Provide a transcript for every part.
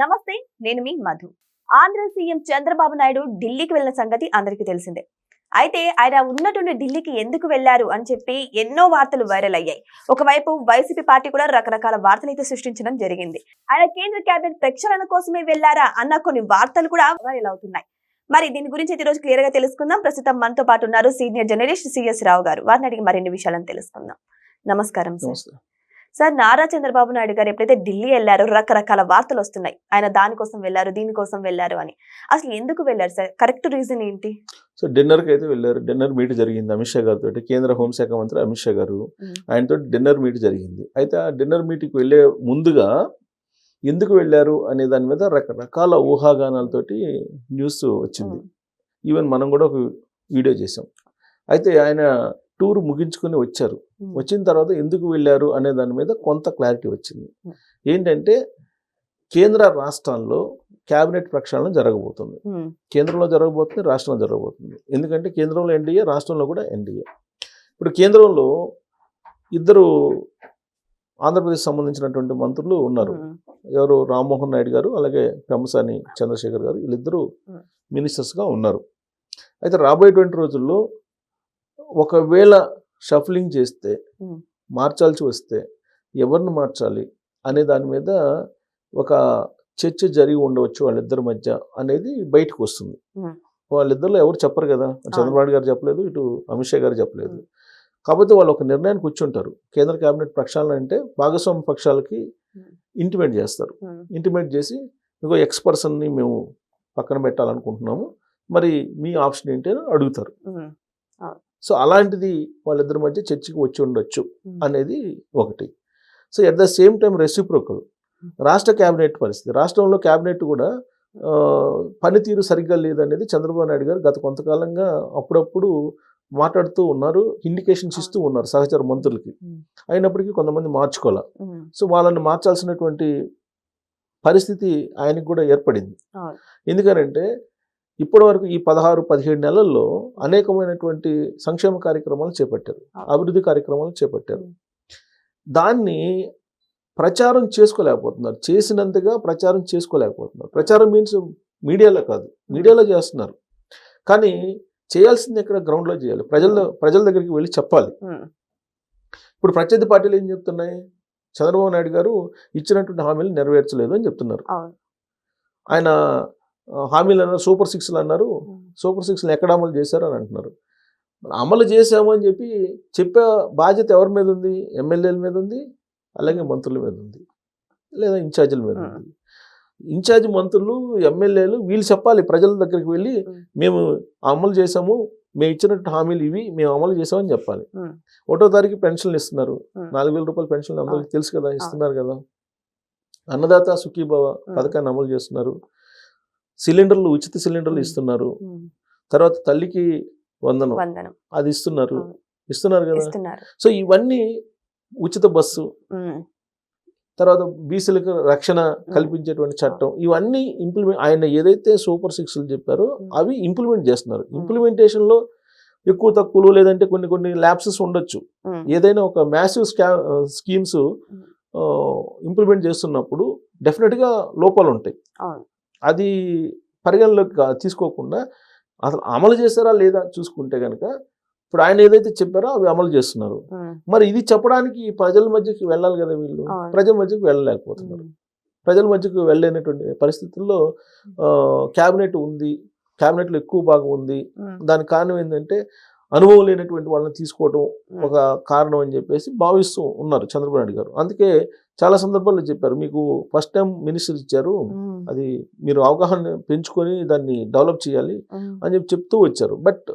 నమస్తే నేను మీ మధు. ఆంధ్ర సీఎం చంద్రబాబు నాయుడు ఢిల్లీకి వెళ్ళిన సంగతి అందరికీ తెలిసిందే. అయితే ఆయన ఉన్నటువంటి ఢిల్లీకి ఎందుకు వెళ్ళారు అని చెప్పి ఎన్నో వార్తలు వైరల్ అయ్యాయి. ఒకవైపు వైసీపీ పార్టీ కూడా రకరకాల వార్తలు అయితే సృష్టించడం జరిగింది. ఆయన కేంద్ర కేబినెట్ ప్రక్షాళన కోసమే వెళ్ళారా అన్న కొన్ని వార్తలు కూడా వైరల్ అవుతున్నాయి. మరి దీని గురించి అయితే ఈ రోజు క్లియర్గా తెలుసుకుందాం. ప్రస్తుతం మనతో పాటు ఉన్నారు సీనియర్ జర్నలిస్ట్ సిఎస్ రావు గారు. వారిని అడిగి మరిన్ని విషయాలను తెలుసుకుందాం. నమస్కారం సార్. సార్ నారా చంద్రబాబు నాయుడు గారు ఎప్పుడైతే ఢిల్లీ వెళ్ళారో రకరకాల వార్తలు వస్తున్నాయి. ఆయన దానికోసం వెళ్ళారు దీనికోసం వెళ్ళారు అని. అసలు ఎందుకు వెళ్ళారు సార్? కరెక్ట్ రీజన్ ఏంటి? సో డిన్నర్కి అయితే వెళ్ళారు. డిన్నర్ మీట్ జరిగింది అమిత్ షా గారితో. కేంద్ర హోంశాఖ మంత్రి అమిత్ షా గారు. ఆయనతో డిన్నర్ మీట్ జరిగింది. అయితే ఆ డిన్నర్ మీట్కి వెళ్ళే ముందుగా ఎందుకు వెళ్ళారు అనే దాని మీద రకరకాల ఊహాగానాలతోటి న్యూస్ వచ్చింది. ఈవెన్ మనం కూడా ఒక వీడియో చేసాం అయితే ఆయన టూర్ ముగించుకొని వచ్చారు. వచ్చిన తర్వాత ఎందుకు వెళ్ళారు అనే దాని మీద కొంత క్లారిటీ వచ్చింది. ఏంటంటే కేంద్ర రాష్ట్రాల్లో క్యాబినెట్ ప్రక్షాళన జరగబోతుంది. కేంద్రంలో జరగబోతుంది రాష్ట్రంలో జరగబోతుంది ఎందుకంటే కేంద్రంలో ఎన్డీఏ రాష్ట్రంలో కూడా ఎన్డీఏ ఇప్పుడు కేంద్రంలో ఇద్దరు ఆంధ్రప్రదేశ్ సంబంధించినటువంటి మంత్రులు ఉన్నారు. ఎవరు రామ్మోహన్ నాయుడు గారు అలాగే పెమ్మసాని చంద్రశేఖర్ గారు వీళ్ళిద్దరూ. మినిస్టర్స్గా ఉన్నారు అయితే రాబోయేటువంటి రోజుల్లో ఒకవేళ షఫలింగ్ చేస్తే. మార్చాల్సి వస్తే ఎవరిని మార్చాలి అనే దాని మీద ఒక చర్చ జరిగి ఉండవచ్చు వాళ్ళిద్దరి మధ్య అనేది బయటకు వస్తుంది. వాళ్ళిద్దరిలో ఎవరు చెప్పరు కదా చంద్రబాబు గారు చెప్పలేదు ఇటు అమిత్ షా గారు చెప్పలేదు కాకపోతే వాళ్ళు ఒక నిర్ణయానికి కూర్చుంటారు కేంద్ర కేబినెట్ ప్రక్షాళన అంటే భాగస్వామ్య పక్షాలకి. ఇంటిమేట్ చేస్తారు. ఇంటిమేట్ చేసి ఇంకో ఎక్స్ పర్సన్ని మేము పక్కన పెట్టాలనుకుంటున్నాము మరి మీ ఆప్షన్ ఏంటి అని అడుగుతారు. సో అలాంటిది వాళ్ళిద్దరి మధ్య చర్చకి వచ్చి ఉండొచ్చు మ్మ్. అనేది ఒకటి so at the same time reciprocal రాష్ట్ర క్యాబినెట్ పరిస్థితి రాష్ట్రంలో క్యాబినెట్ కూడా పనితీరు సరిగ్గా లేదనేది చంద్రబాబు నాయుడు గారు గత కొంతకాలంగా అప్పుడప్పుడు మాట్లాడుతూ ఉన్నారు ఇండికేషన్స్ ఇస్తూ ఉన్నారు సహచర మంత్రులకి. అయినప్పటికీ కొంతమంది మార్చుకోవాలి. సో వాళ్ళని మార్చాల్సినటువంటి పరిస్థితి ఆయనకు కూడా ఏర్పడింది అవును. ఎందుకనంటే ఇప్పటివరకు ఈ పదహారు పదిహేడు నెలల్లో అనేకమైనటువంటి సంక్షేమ కార్యక్రమాలు చేపట్టారు. అభివృద్ధి కార్యక్రమాలు చేపట్టారు. దాన్ని ప్రచారం చేసుకోలేకపోతున్నారు చేసినంతగా ప్రచారం చేసుకోలేకపోతున్నారు ప్రచారం మీన్స్ మీడియాలో కాదు మీడియాలో చేస్తున్నారు కానీ చేయాల్సింది ఎక్కడ గ్రౌండ్లో చేయాలి ప్రజల ప్రజల దగ్గరికి వెళ్ళి చెప్పాలి. ఇప్పుడు ప్రత్యర్థి పార్టీలు ఏం చెప్తున్నాయి చంద్రబాబు నాయుడు గారు ఇచ్చినటువంటి హామీలు నెరవేర్చలేదు అని చెప్తున్నారు. ఆయన హామీలు అన్నారు సూపర్ సిక్స్లు అన్నారు. సూపర్ సిక్స్లు ఎక్కడ అమలు చేశారు అని అంటున్నారు అమలు చేశాము అని చెప్పి చెప్పే బాధ్యత ఎవరి మీద ఉంది? ఎమ్మెల్యేల మీద ఉంది? అలాగే మంత్రుల మీద ఉంది. లేదా ఇన్ఛార్జీల మీద. ఉంది. ఇన్ఛార్జ్ మంత్రులు ఎమ్మెల్యేలు వీళ్ళు చెప్పాలి ప్రజల దగ్గరికి వెళ్ళి మ్మ్. అమలు చేసాము మేము ఇచ్చినట్టు హామీలు ఇవి మేము అమలు చేసామని చెప్పాలి. ఒకటో తారీఖు పెన్షన్లు ఇస్తున్నారు. నాలుగు వేల రూపాయల పెన్షన్లు అందరికీ తెలుసు కదా ఇస్తున్నారు కదా. అన్నదాత సుఖీభవ పథకాన్ని అమలు చేస్తున్నారు. సిలిండర్లు ఉచిత సిలిండర్లు. ఇస్తున్నారు. తర్వాత తల్లికి వందనం అది ఇస్తున్నారు. ఇస్తున్నారు కదా సో ఇవన్నీ ఉచిత బస్సు. తర్వాత బీసీలకు రక్షణ కల్పించేటువంటి చట్టం ఇవన్నీ ఇంప్లిమెంట్ ఆయన ఏదైతే సూపర్ సిక్స్లు చెప్పారో. అవి ఇంప్లిమెంట్ చేస్తున్నారు ఇంప్లిమెంటేషన్లో ఎక్కువ తక్కువలు లేదంటే కొన్ని కొన్ని ల్యాప్సెస్ ఉండొచ్చు. ఏదైనా ఒక మ్యాసివ్ స్కా స్కీమ్స్ ఇంప్లిమెంట్ చేస్తున్నప్పుడు డెఫినెట్గా లోపాలు ఉంటాయి. అది పరిగణలోకి తీసుకోకుండా అసలు అమలు చేస్తారా లేదా చూసుకుంటే కనుక ఇప్పుడు ఆయన ఏదైతే చెప్పారో అవి అమలు చేస్తున్నారు. మరి ఇది చెప్పడానికి ప్రజల మధ్యకి వెళ్ళాలి కదా వీళ్ళు. ప్రజల మధ్యకి వెళ్ళలేకపోతున్నారు. ప్రజల మధ్యకు వెళ్ళలేనటువంటి పరిస్థితుల్లో క్యాబినెట్ ఉంది క్యాబినెట్లో ఎక్కువ భాగం ఉంది. దానికి కారణం ఏంటంటే అనుభవం లేనటువంటి వాళ్ళని తీసుకోవడం మ్మ్. ఒక కారణం అని చెప్పేసి భావిస్తూ ఉన్నారు చంద్రబాబు నాయుడు గారు అందుకే చాలా సందర్భాల్లో చెప్పారు మీకు ఫస్ట్ టైం మినిస్టర్ ఇచ్చారు. అది మీరు అవగాహన పెంచుకొని దాన్ని డెవలప్ చేయాలి. అని చెప్పి చెప్తూ వచ్చారు బట్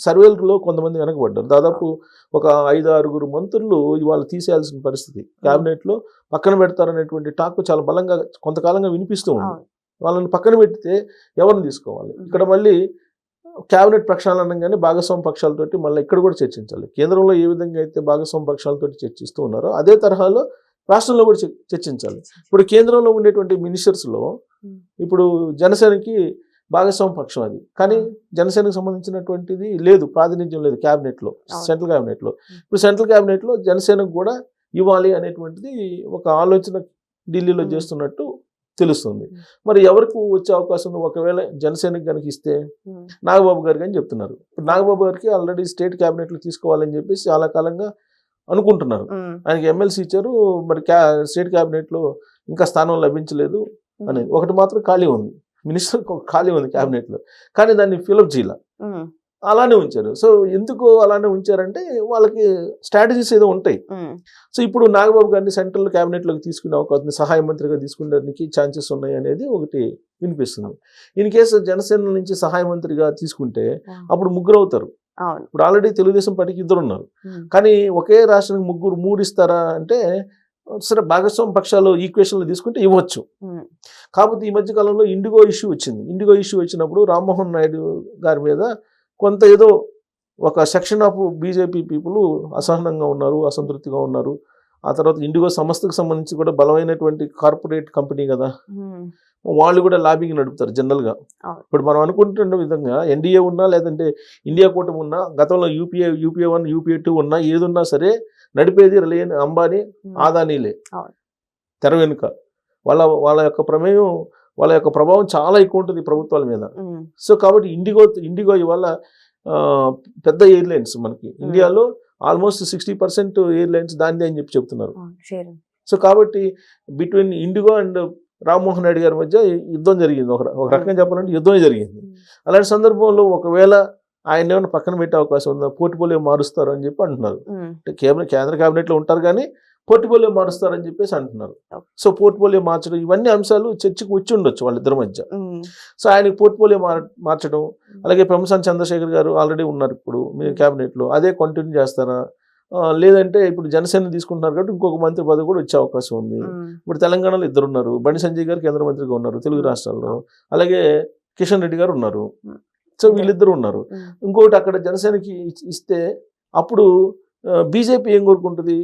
సర్వేలలో కొంతమంది వెనకబడ్డారు దాదాపు ఒక ఐదు ఆరుగురు మంత్రులు ఇవాళ తీసేయాల్సిన పరిస్థితి క్యాబినెట్లో పక్కన పెడతారనేటువంటి టాక్ చాలా బలంగా కొంతకాలంగా వినిపిస్తూ ఉంది. వాళ్ళని పక్కన పెడితే ఎవరిని తీసుకోవాలి ఇక్కడ మళ్ళీ క్యాబినెట్ ప్రక్షాళన అనగానే భాగస్వామ్య పక్షాలతోటి మళ్ళీ ఇక్కడ కూడా చర్చించాలి కేంద్రంలో ఏ విధంగా అయితే భాగస్వామ్య పక్షాలతోటి చర్చిస్తూ ఉన్నారో అదే తరహాలో రాష్ట్రంలో కూడా చర్- చర్చించాలి ఇప్పుడు కేంద్రంలో ఉండేటువంటి మినిస్టర్స్లో. ఇప్పుడు జనసేనకి భాగస్వామ్య పక్షం అది కానీ జనసేనకు సంబంధించినటువంటిది లేదు ప్రాతినిధ్యం లేదు క్యాబినెట్లో. సెంట్రల్ క్యాబినెట్లో ఇప్పుడు సెంట్రల్ క్యాబినెట్లో జనసేనకు కూడా ఇవ్వాలి అనేటువంటిది ఒక ఆలోచన ఢిల్లీలో. చేస్తున్నట్టు తెలుస్తుంది. మరి ఎవరికి వచ్చే అవకాశం ఉంది? ఒకవేళ జనసేనకి కనుక ఇస్తే నాగబాబు గారికి అని చెప్తున్నారు. ఇప్పుడు నాగబాబు గారికి ఆల్రెడీ స్టేట్ క్యాబినెట్లో తీసుకోవాలని చెప్పేసి చాలా కాలంగా అనుకుంటున్నారు. ఆయనకి ఎమ్మెల్సీ ఇచ్చారు. మరి స్టేట్ క్యాబినెట్లో ఇంకా స్థానం లభించలేదు అనేది. ఒకటి మాత్రం ఖాళీ ఉంది. మినిస్టర్ ఖాళీ ఉంది క్యాబినెట్లో. కానీ దాన్ని ఫిలప్ చేయాల. అలానే ఉంచారు. సో ఎందుకు అలానే ఉంచారంటే వాళ్ళకి స్ట్రాటజీస్ ఏదో ఉంటాయి. సో ఇప్పుడు నాగబాబు గారిని సెంట్రల్ క్యాబినెట్లోకి తీసుకునే అవకాశం సహాయ మంత్రిగా తీసుకునేదానికి ఛాన్సెస్ ఉన్నాయి అనేది ఒకటి వినిపిస్తుంది. ఇన్ కేసు జనసేన నుంచి సహాయ మంత్రిగా తీసుకుంటే అప్పుడు ముగ్గురు అవుతారు. ఇప్పుడు ఆల్రెడీ తెలుగుదేశం పార్టీకి ఇద్దరు ఉన్నారు. కానీ ఒకే రాష్ట్రానికి ముగ్గురు మూడు ఇస్తారా అంటే సరే భాగస్వామ్య పక్షాలు ఈక్వేషన్లు తీసుకుంటే ఇవ్వచ్చు. కాకపోతే ఈ మధ్య కాలంలో ఇండిగో ఇష్యూ వచ్చింది. ఇండిగో ఇష్యూ వచ్చినప్పుడు రామ్మోహన్ నాయుడు గారి మీద కొంత ఏదో ఒక సెక్షన్ ఆఫ్ బీజేపీ పీపుల్ అసహనంగా ఉన్నారు అసంతృప్తిగా ఉన్నారు. ఆ తర్వాత ఇండిగో సంస్థకు సంబంధించి కూడా బలమైనటువంటి కార్పొరేట్ కంపెనీ కదా. వాళ్ళు కూడా లాబింగ్ నడుపుతారు జనరల్గా. ఇప్పుడు మనం అనుకుంటున్న విధంగా ఎన్డీఏ ఉన్నా లేదంటే ఇండియా కూటమి ఉన్నా గతంలో UPA UPA one UPA two ఉన్నా ఏదున్నా సరే నడిపేది రిలయన్ అంబానీ ఆదానీలే. తెర వెనుక. వాళ్ళ వాళ్ళ యొక్క ప్రమేయం వాళ్ళ యొక్క ప్రభావం చాలా ఎక్కువ ఉంటుంది ప్రభుత్వాల మీద. సో కాబట్టి ఇండిగో ఇండిగో ఇవాళ పెద్ద ఎయిర్లైన్స్ మనకి. ఇండియాలో ఆల్మోస్ట్ సిక్స్టీ పర్సెంట్ ఎయిర్లైన్స్ దానిదే అని చెప్పి చెప్తున్నారు. సో కాబట్టి between IndiGo and Rammohan Reddy గారి మధ్య యుద్ధం జరిగింది. ఒక ఒక రకంగా చెప్పాలంటే యుద్ధమే జరిగింది. అలాంటి సందర్భంలో ఒకవేళ ఆయన ఏమైనా పక్కన పెట్టే అవకాశం ఉందా పోర్టుపోలియో మారుస్తారు అని చెప్పి అంటున్నారు. అంటే కేంద్ర కేంద్ర క్యాబినెట్లో ఉంటారు కానీ పోర్టుపోలియో మారుస్తారని చెప్పేసి అంటున్నారు. సో పోర్టుపోలియో మార్చడం ఇవన్నీ అంశాలు చర్చకు వచ్చి ఉండొచ్చు వాళ్ళిద్దరి మధ్య. సో ఆయనకి పోర్ట్ఫోలియో మార్ మార్చడం అలాగే పెంసాని చంద్రశేఖర్ గారు ఆల్రెడీ ఉన్నారు ఇప్పుడు మీ. క్యాబినెట్లో. అదే కంటిన్యూ చేస్తారా? లేదంటే ఇప్పుడు జనసేన తీసుకుంటున్నారు కాబట్టి ఇంకొక మంత్రి పదవి కూడా వచ్చే అవకాశం ఉంది. ఇప్పుడు తెలంగాణలో ఇద్దరు ఉన్నారు బండి సంజయ్ గారు కేంద్ర మంత్రిగా ఉన్నారు తెలుగు రాష్ట్రాల్లో. అలాగే కిషన్ రెడ్డి గారు ఉన్నారు. సో వీళ్ళిద్దరు ఉన్నారు. ఇంకొకటి అక్కడ జనసేనకి ఇస్తే అప్పుడు బీజేపీ ఏం కోరుకుంటుంది?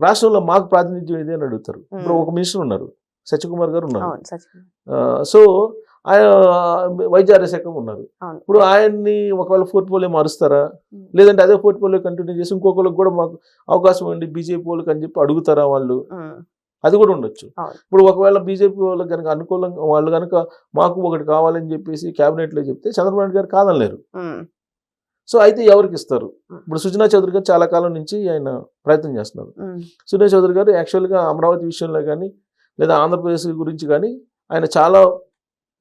రాష్ట్రంలో మాకు ప్రాతినిధ్యం ఇదే అని అడుగుతారు. ఇప్పుడు. ఒక మినిస్టర్ ఉన్నారు సత్యకుమార్ గారు ఉన్నారు. సో ఆయన వైద్య శాఖ ఉన్నారు. ఇప్పుడు ఆయన్ని ఒకవేళ పోర్ట్ఫోలియో మారుస్తారా. లేదంటే అదే పోర్ట్ఫోలియో కంటిన్యూ చేసి ఇంకొకరికి కూడా మాకు అవకాశం ఉంది బీజేపీ వాళ్ళకి అని చెప్పి అడుగుతారా వాళ్ళు? అది కూడా ఉండొచ్చు. ఇప్పుడు ఒకవేళ బీజేపీ వాళ్ళకి కనుక అనుకూలంగా వాళ్ళు కనుక మాకు ఒకటి కావాలని చెప్పేసి క్యాబినెట్లో చెప్తే చంద్రబాబు నాయుడు గారు కాదనలేరు. సో అయితే ఎవరికి ఇస్తారు. ఇప్పుడు సుజనా చౌదరి గారు చాలా కాలం నుంచి ఆయన ప్రయత్నం చేస్తున్నారు. సుజనా చౌదరి గారు యాక్చువల్గా అమరావతి విషయంలో కానీ లేదా ఆంధ్రప్రదేశ్ గురించి కానీ ఆయన చాలా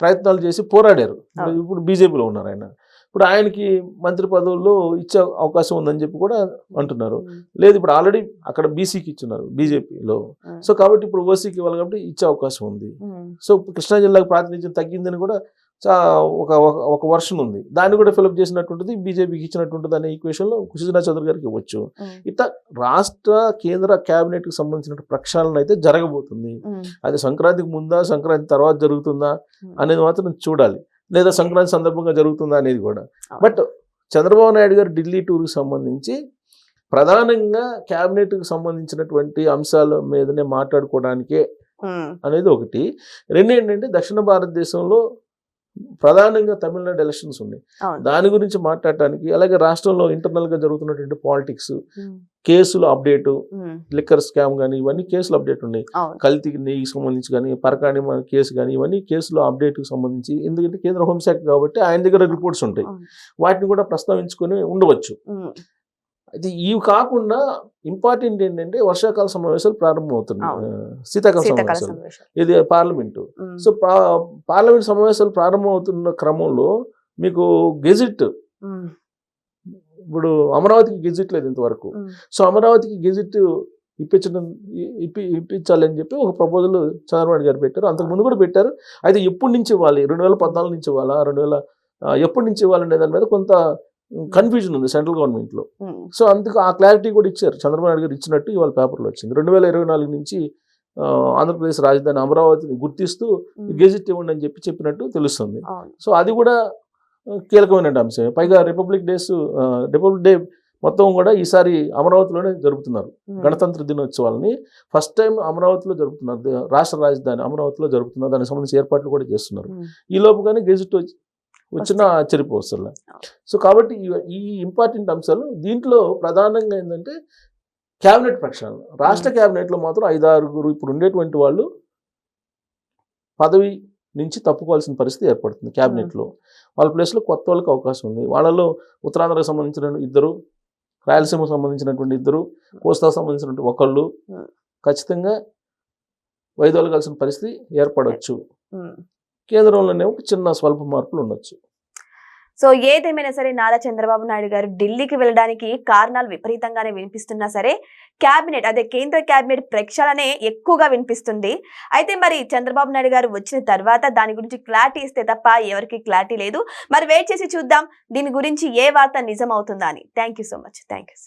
ప్రయత్నాలు చేసి పోరాడారు. ఇప్పుడు- బీజేపీలో ఉన్నారు ఆయన. ఇప్పుడు ఆయనకి మంత్రి పదవుల్లో ఇచ్చే అవకాశం ఉందని చెప్పి కూడా అంటున్నారు. లేదు ఇప్పుడు ఆల్రెడీ అక్కడ బీసీకి ఇచ్చున్నారు బీజేపీలో. సో కాబట్టి ఇప్పుడు ఓసీకి ఇవ్వాలి కాబట్టి ఇచ్చే అవకాశం ఉంది. సో కృష్ణా జిల్లాకు ప్రాతినిధ్యం తగ్గిందని కూడా ఒక ఒక- ఒక వర్షన్ ఉంది. దాన్ని కూడా ఫిలప్ చేసినట్టుంటుంది బీజేపీకి ఇచ్చినట్టుంటుంది అనే ఈక్వేషన్లో సుజనా చౌదరి గారికి ఇవ్వచ్చు. ఇట్లా రాష్ట్ర కేంద్ర క్యాబినెట్కి సంబంధించిన ప్రక్షాళన అయితే జరగబోతుంది. అది సంక్రాంతికి ముందా సంక్రాంతి తర్వాత జరుగుతుందా. అనేది మాత్రం చూడాలి. లేదా సంక్రాంతి సందర్భంగా జరుగుతుందా అనేది కూడా. బట్ చంద్రబాబు నాయుడు గారు ఢిల్లీ టూర్కి సంబంధించి ప్రధానంగా క్యాబినెట్కి సంబంధించినటువంటి అంశాల మీదనే మాట్లాడుకోవడానికే అనేది ఒకటి. రెండు ఏంటంటే దక్షిణ భారతదేశంలో ప్రధానంగా తమిళనాడు ఎలక్షన్స్ ఉన్నాయి. దాని గురించి మాట్లాడటానికి అలాగే రాష్ట్రంలో ఇంటర్నల్గా జరుగుతున్నటువంటి పాలిటిక్స్ కేసులు అప్డేటు లిక్కర్ స్కామ్ కానీ ఇవన్నీ కేసులు అప్డేట్ ఉన్నాయి. కల్తీ నెయ్యికి సంబంధించి కానీ పరకాణి కేసు కానీ ఇవన్నీ కేసులు అప్డేట్కి సంబంధించి ఎందుకంటే కేంద్ర హోంశాఖ కాబట్టి ఆయన దగ్గర రిపోర్ట్స్ ఉంటాయి. వాటిని కూడా ప్రస్తావించుకొని ఉండవచ్చు. అయితే ఇవి కాకుండా ఇంపార్టెంట్ ఏంటంటే వర్షాకాల సమావేశాలు ప్రారంభమవుతున్నాయి. శీతాకాల సమావేశాలు. సమావేశం ఇది పార్లమెంటు. సో పార్లమెంట్ సమావేశాలు ప్రారంభమవుతున్న క్రమంలో మీకు గెజిట్ ఇప్పుడు అమరావతికి గెజిట్ లేదు ఇంతవరకు. సో అమరావతికి గెజిట్ ఇప్పించడం ఇప్పి ఇప్పించాలని చెప్పి ఒక ప్రపోజల్ చంద్రబాబు గారు పెట్టారు. అంతకు ముందు కూడా పెట్టారు. అయితే ఎప్పటి నుంచి ఇవ్వాలి? రెండు వేల పద్నాలుగు నుంచి ఇవ్వాలా? రెండు వేల ఎప్పటి నుంచి ఇవ్వాలనే దాని మీద కొంత కన్ఫ్యూజన్ ఉంది సెంట్రల్ గవర్నమెంట్లో. సో అందుకు ఆ క్లారిటీ కూడా ఇచ్చారు. చంద్రబాబు నాయుడు గారు ఇచ్చినట్టు ఇవాళ పేపర్లో వచ్చింది. రెండు వేల ఇరవై నాలుగు నుంచి ఆంధ్రప్రదేశ్ రాజధాని అమరావతిని గుర్తిస్తూ గెజిట్ ఇవ్వండి అని చెప్పి చెప్పినట్టు తెలుస్తుంది. సో అది కూడా కీలకమైన అంశమే. పైగా రిపబ్లిక్ డేస్ రిపబ్లిక్ డే మొత్తం కూడా ఈసారి అమరావతిలోనే జరుపుతున్నారు. గణతంత్ర దినోత్సవాలని ఫస్ట్ టైం అమరావతిలో జరుపుతున్నారు. రాష్ట్ర రాజధాని అమరావతిలో జరుపుతున్నారు. దానికి సంబంధించి ఏర్పాట్లు కూడా చేస్తున్నారు. ఈ లోపుగానే గెజిట్ వచ్చి వచ్చిన ఆశ్చర్యపోవసల సో కాబట్టి ఈ ఇంపార్టెంట్ అంశాలు దీంట్లో ప్రధానంగా ఏంటంటే క్యాబినెట్ ప్రక్షాళన రాష్ట్ర క్యాబినెట్లో మాత్రం ఐదారుగురు ఇప్పుడు ఉండేటువంటి వాళ్ళు పదవి నుంచి తప్పుకోవాల్సిన పరిస్థితి ఏర్పడుతుంది క్యాబినెట్లో. వాళ్ళ ప్లేస్లో కొత్త వాళ్ళకి అవకాశం ఉంది. వాళ్ళలో ఉత్తరాంధ్రకు సంబంధించిన ఇద్దరు రాయలసీమకు సంబంధించినటువంటి ఇద్దరు కోస్తాకు సంబంధించినటువంటి ఒకళ్ళు. ఖచ్చితంగా వైదొలగాల్సిన పరిస్థితి ఏర్పడవచ్చు కేంద్రంలోనే ఒక చిన్న స్వల్ప మార్పులు ఉండొచ్చు. సో ఏదేమైనా సరే నారా చంద్రబాబు నాయుడు గారు ఢిల్లీకి వెళ్ళడానికి కారణాలు విపరీతంగానే వినిపిస్తున్నా సరే క్యాబినెట్ అదే కేంద్ర క్యాబినెట్ ప్రక్షాళనే ఎక్కువగా వినిపిస్తుంది. అయితే మరి చంద్రబాబు నాయుడు గారు వచ్చిన తర్వాత దాని గురించి క్లారిటీ ఇస్తే తప్ప ఎవరికి క్లారిటీ లేదు. మరి వెయిట్ చేసి చూద్దాం దీని గురించి ఏ వార్త నిజం అవుతుందా అని. Thank you so much. Thank you